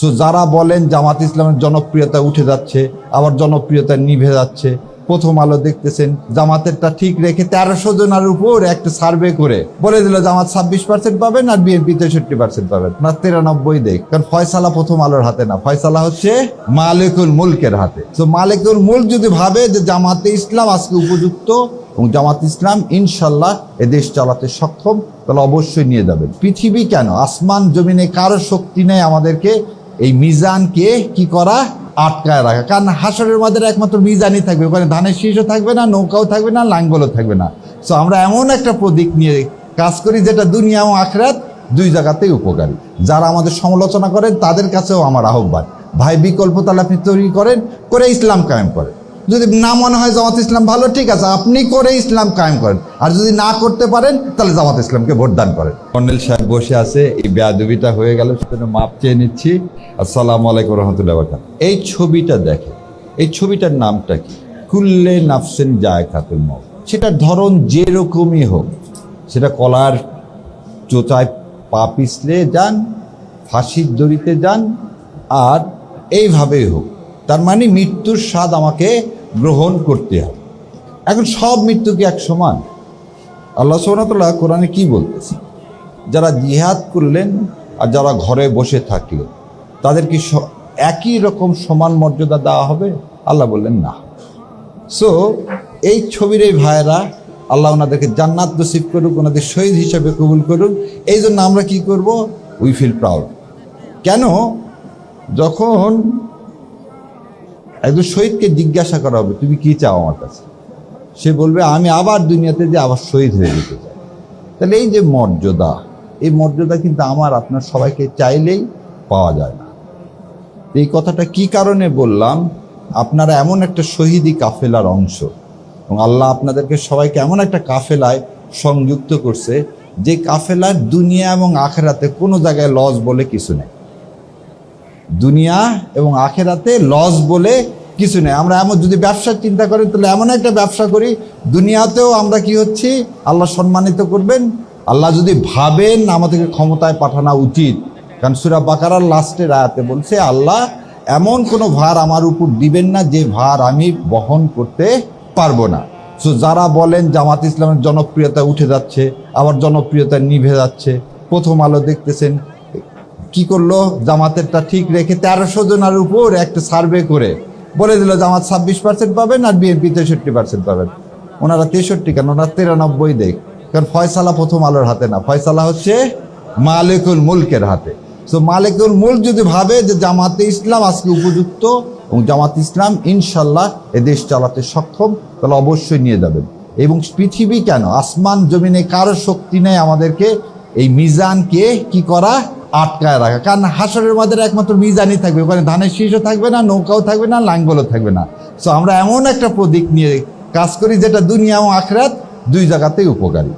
So যারা বলেন জামাত ইসলামের জনপ্রিয়তা উঠে যাচ্ছে, আবার জনপ্রিয়তা নিভে যাচ্ছে, প্রথম আলো দেখতেছেন, জামাতেরটা ঠিক রেখে তেরোশো জনের উপর একটা সার্ভে করে বলে দিল, জামাত ছাব্বিশ পার্সেন্ট পাবেন আর বিএনপি তেষট্টি পার্সেন্ট পাবেন। না, তিরানব্বই দেখ, কারণ ফয়সালা প্রথম আলোর হাতে না, ফয়সালা হচ্ছে মালিকুল মুলকের হাতে। তো মালিকুল মুলক যদি ভাবে যে জামাতে ইসলাম আজকে উপযুক্ত এবং জামাত ইসলাম ইনশাল্লাহ এ দেশ চালাতে সক্ষম, তাহলে অবশ্যই নিয়ে যাবেন। পৃথিবী কেন? আসমান, জমিনে কারও শক্তি নেই আমাদেরকে এই মিজানকে কি করা? আটকায় রাখা। কারণ হাসরের মাদের একমাত্র মিজানই থাকবে। ওখানে ধানের শীর্ষ থাকবে না, নৌকাও থাকবে না, লাঙ্গলও থাকবে না। সো আমরা এমন একটা প্রতীক নিয়ে কাজ করি যেটা দুনিয়া ও আখরাত দুই জায়গাতেই উপকারী। যারা আমাদের সমালোচনা করেন, তাদের কাছেও আমার আহ্বান। ভাই, বিকল্প তাহলে আপনি তৈরি করেন, করে ইসলাম কায়েম করেন। যদি না মনে হয় জামাত ইসলাম ভালো, ঠিক আছে, আপনি করে ইসলাম কায়েম করেন। আর যদি না করতে পারেন, তাহলে জামাত ইসলামকে ভোট দান করেন। কর্নেল সাহেব বসে আছে, এই বেয়াদবিটা হয়ে গেল, সেজন্য মাপ চেয়ে নিচ্ছি। আসসালামু আলাইকুম রহমতুল্লাহ বরকাত এই ছবিটা দেখে এই ছবিটার নামটা কি? কুল্লে নাফসেন যায় খাতুল মত সেটার ধরন যেরকমই হোক, সেটা কলার চোচায় পা পিছলে যান, ফাঁসির দড়িতে যান, আর এইভাবেই হোক। তার মানে মৃত্যুর স্বাদ আমাকে গ্রহণ করতে হবে। এখন সব মৃত্যু কি এক সমান? আল্লাহ সোনাতলা কোরআনে কি বলতেছে? যারা জিহাদ করলেন আর যারা ঘরে বসে থাকলেন, তাদের কি একই রকম সমান মর্যাদা দেওয়া হবে? আল্লাহ বললেন, না। সো এই ছবির এই ভাইয়েরা, আল্লাহ ওনাদেরকে জান্নাত নসিব করুক, ওনাদের শহীদ হিসাবে কবুল করুক। এই জন্য আমরা কি করব? উই ফিল প্রাউড কেন? যখন একজন শহীদকে জিজ্ঞাসা করা হবে, তুমি কি চাও আমার কাছে? সে বলবে, আমি আবার দুনিয়াতে যে আবার শহীদ হয়ে যেতে চাই। তাহলে এই যে মর্যাদা, এই মর্যাদা কিন্তু আমার, আপনার সবাইকে চাইলেই পাওয়া যায় না। এই কথাটা কি কারণে বললাম? আপনারা এমন একটা শহীদি কাফেলার অংশ এবং আল্লাহ আপনাদেরকে সবাইকে এমন একটা কাফেলায় সংযুক্ত করছে যে কাফেলার দুনিয়া এবং আখেরাতে কোনো জায়গায় লস বলে কিছু নেই। দুনিয়া এবং আখেরাতে লস বলে কিছু নেই। আমরা এমন যদি ব্যবসার চিন্তা করি তাহলে এমন একটা ব্যবসা করি, দুনিয়াতেও আমরা কি হচ্ছি? আল্লাহ সম্মানিত করবেন। আল্লাহ যদি ভাবেন, আমাদেরকে ক্ষমতায় পাঠানো উচিত। কারণ সুরা বাকারার লাস্টের আয়াতে বলছে, আল্লাহ এমন কোনো ভার আমার উপর দিবেন না, যে ভার আমি বহন করতে পারব না। সো যারা বলেন জামাত ইসলামের জনপ্রিয়তা উঠে যাচ্ছে, আবার জনপ্রিয়তা নিভে যাচ্ছে, প্রথম আলো দেখতেছেন কি করল? জামাতেরটা ঠিক রেখে তেরোশো জনের উপর একটা সার্ভে করে বলে দিল, জামাত ছাব্বিশ পার্সেন্ট পাবেন আর বিএনপি তেষট্টি পার্সেন্ট পাবেন। ওনারা তেষট্টি কেন? ওনারা তিরানব্বই দেখ। কারণ ফয়সালা প্রথম আলোর হাতে না। ফয়সালা হচ্ছে মালিকুল মুলকের হাতে। সো মালিকুল মুলক যদি ভাবে যে জামাতে ইসলাম আজকে উপযুক্ত এবং জামাত ইসলাম ইনশাল্লাহ এ দেশ চালাতে সক্ষম, তাহলে অবশ্যই নিয়ে যাবেন। এবং পৃথিবী কেন? আসমান, জমিনে কারও শক্তি নেই আমাদেরকে এই মিজানকে কি করা? আটকায় রাখা। কারণ হাসরের মাদের একমাত্র মিজানি থাকবে। ওখানে ধানের শীষও থাকবে না, নৌকাও থাকবে না, লাঙ্গলও থাকবে না। সো আমরা এমন একটা প্রতীক নিয়ে কাজ করি যেটা দুনিয়া এবং আখরাত দুই জায়গাতেই উপকারী।